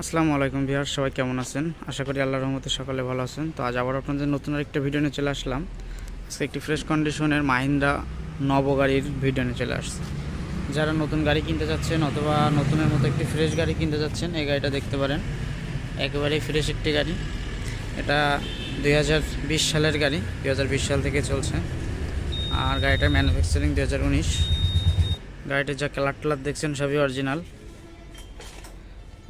আসসালামু আলাইকুম বিহার সবাই কেমন আছেন? আশা করি আল্লাহর রহমতে সকালে ভালো আছেন। তো আজ আবার আপনাদের নতুন একটা ভিডিও নিয়ে চলে আসলাম। আজকে একটি ফ্রেশ কন্ডিশনের মাহিন্দ্রা নব গাড়ির ভিডিও নিয়ে চলে আসছে। যারা নতুন গাড়ি কিনতে যাচ্ছেন অথবা নতুনের মতো একটি ফ্রেশ গাড়ি কিনতে যাচ্ছেন, এই গাড়িটা দেখতে পারেন। একেবারেই ফ্রেশ একটি গাড়ি। এটা দু হাজার বিশ সালের গাড়ি দু হাজার বিশ সাল থেকে চলছে। আর গাড়িটার ম্যানুফ্যাকচারিং দুই গাড়িটির যা কালার টালার দেখছেন সবই অরিজিনাল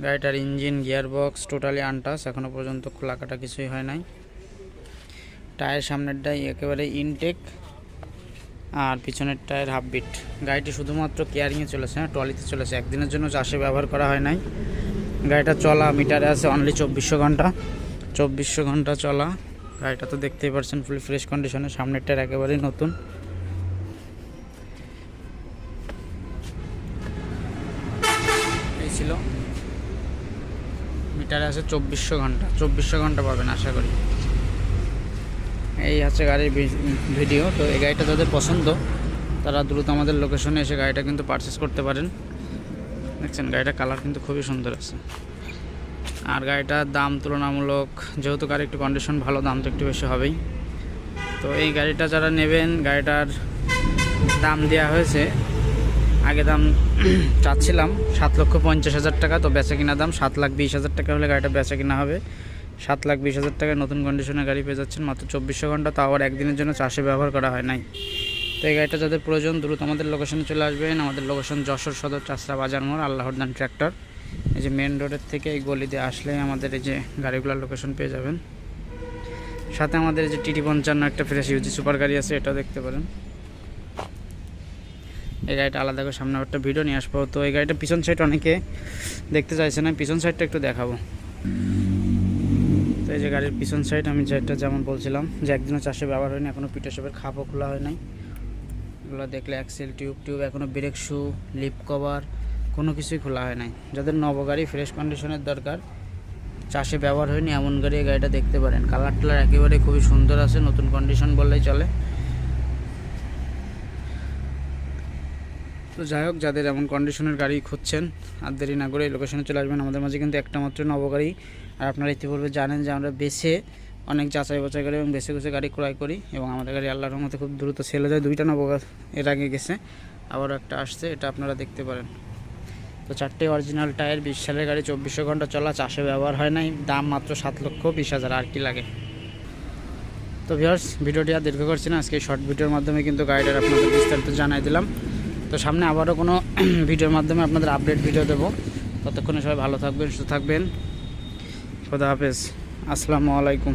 গাড়িটার engine gear box totally untouched এখনও পর্যন্ত খোলা কাটা কিছুই হয় নাই। টায়ার সামনেরটাই একেবারে ইনটেক। আর পিছনের টায়ার হাফ বিট। গাড়িটি শুধুমাত্র কেয়ারিংয়ে চলেছে না ট্রলিতে চলেছে। একদিনের জন্য চাষে ব্যবহার করা হয় নাই। গাড়িটা চলা মিটারে আছে অনলি চব্বিশশো ঘণ্টা। চব্বিশশো ঘণ্টা চলা। গাড়িটা তো দেখতেই পারছেন ফুল ফ্রেশ কন্ডিশনে সামনের টায়ার একেবারেই নতুন। ছিল। মিটারে আছে চব্বিশশো ঘণ্টা চব্বিশশো ঘণ্টা পাবেন আশা করি। এই হচ্ছে গাড়ির ভিডিও, তো এই গাড়িটা যাদের পছন্দ, তারা দ্রুত আমাদের লোকেশনে এসে গাড়িটা কিন্তু পারচেস করতে পারেন। দেখছেন, গাড়িটার কালার কিন্তু খুবই সুন্দর আছে। আর গাড়িটার দাম তুলনামূলক, যেহেতু গাড়ির একটু কন্ডিশন ভালো, দাম তো একটু বেশি হবেই। তো এই গাড়িটা যারা নেবেন, গাড়িটার দাম দেওয়া হয়েছে আগে দাম চাচ্ছিলাম সাত লক্ষ পঞ্চাশ হাজার টাকা, তো বেচা কিনা দাম সাত লাখ বিশ হাজার টাকা হলে গাড়িটা বেচা কিনা হবে। সাত লাখ বিশ হাজার টাকায় নতুন কন্ডিশনে গাড়ি পেয়ে যাচ্ছেন মাত্র চব্বিশশো ঘণ্টা তাও আবার একদিনের জন্য চাষে ব্যবহার করা হয় নাই। তো এই গাড়িটা যাদের প্রয়োজন দ্রুত আমাদের লোকেশনে চলে আসবেন। আমাদের লোকেশন যশোর সদর চাষরা বাজার মোড়, আল্লাহরদান ট্র্যাক্টর এই যে মেন রোডের থেকে এই গলি দিয়ে আসলে আমাদের এই যে গাড়িগুলোর লোকেশন পেয়ে যাবেন। সাথে আমাদের যে টিটি পঞ্চান্ন একটা ফ্রেশ ইউজি সুপার গাড়ি আছে, এটাও দেখতে পারেন। এই গাড়িটা আলাদা করে সামনে একটা ভিডিও নিয়ে আসব। তো এই গাড়িটা পিছন সাইড অনেকে দেখতে চাইছে না পিছন সাইডটা একটু দেখাবো। তো এই যে গাড়ির পিছন সাইড আমি যেটা যেমন বলছিলাম, যে একদিনও চাষে ব্যবহার হয়নি এখনও পিঠে সবের খাপও খোলা হয় নাই। এগুলো দেখলে অ্যাক্সেল টিউব টিউব এখনও ব্রেক শু লিপ কভার কোনো কিছুই খোলা হয় নাই। যাদের নব গাড়ি ফ্রেশ কন্ডিশনের দরকার, চাষে ব্যবহার হয়নি, এমন গাড়ি গাড়িটা দেখতে পারেন। কালার টালার একেবারে খুবই সুন্দর আছে, নতুন কন্ডিশন বললেই চলে। তো যাই হোক, যাদের এমন কন্ডিশনের গাড়ি খুঁজছেন, আর দেরি না করে লোকেশনে চলে আসবেন। আমাদের মাঝে কিন্তু একটা মাত্র নবগাড়ি। আর আপনারা ইতিপূর্বে জানেন যে আমরা বেছে অনেক যাচাই বাছাই করি এবং বেছে বেছে গাড়ি ক্রয় করি এবং আমাদের গাড়ি আল্লাহর রহমতে খুব দ্রুত সেলে যায়। দুইটা নবগা এর আগে গেছে আবারও একটা আসছে, এটা আপনারা দেখতে পারেন। তো চারটে অরিজিনাল টায়ার বিশ সালের গাড়ি, চব্বিশশো ঘণ্টা চলা, চাষে ব্যবহার হয় নাই, দাম মাত্র সাত লক্ষ বিশ হাজার। আর কি লাগে? তো ভিউয়ার্স ভিডিওটি আর দীর্ঘ করছি না। আজকে শর্ট ভিডিওর মাধ্যমে কিন্তু গাড়িটার আপনাদের বিস্তারিত জানাই দিলাম। তো সামনে আবারও কোনো ভিডিওর মাধ্যমে আপনাদের আপডেট ভিডিও দেবো। ততক্ষণে সবাই ভালো থাকবেন, সুস্থ থাকবেন। খোদা হাফেজ। আসসালামু আলাইকুম।